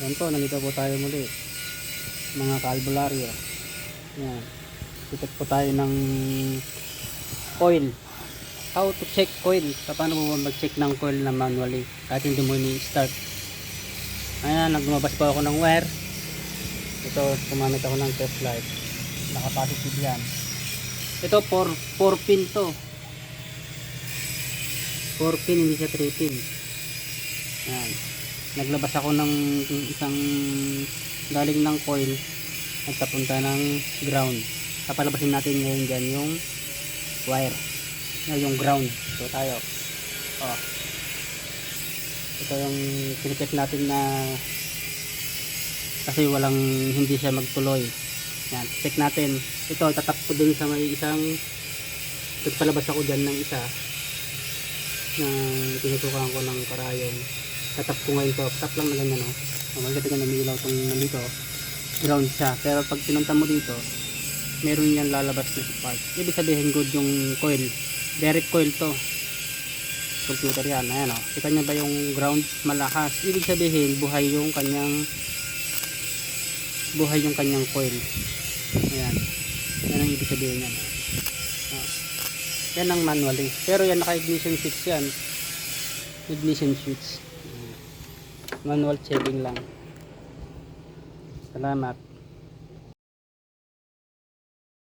Yan po, nandito po tayo muli. Mga kalbularyo. Yan. Titik po tayo ng coil. How to check coil. Paano mo mag-check ng coil na manually kahit hindi mo ni-start. Ayan, nagmabas po ako ng wire. Ito, gumamit ako ng test light. Naka-positive yan. Ito, 4, 4 pin to. 4 pin, hindi siya 3 pin. Ayan. Naglabas ako ng isang galing ng coil at papunta ng ground. Papalabasin natin ngayon dyan yung wire. No, yung ground. So tayo. Oh. Ito yung kinicheck natin na kasi walang hindi siya magtuloy. Yan, check natin. Ito, tatap ko dun sa may isang nagpalabas ako dyan ng isa na tinutukan ko ng karayong tatap ko. Ngayon to tap lang na ganyan no oh. magkita ka namilaw tong nandito. Ground siya. Pero pag pinunta mo dito meron yan lalabas na spark ibig sabihin good yung coil. Direct coil to. Computer yan. Ayan o kita nyo ba yung ground? Malakas ibig sabihin buhay yung kanyang buhay yung kanyang coil. Ayan. Yan ang ibig sabihin yan oh. yan ang manually pero yan naka ignition switch yan. Ignition switch manual checking lang. Salamat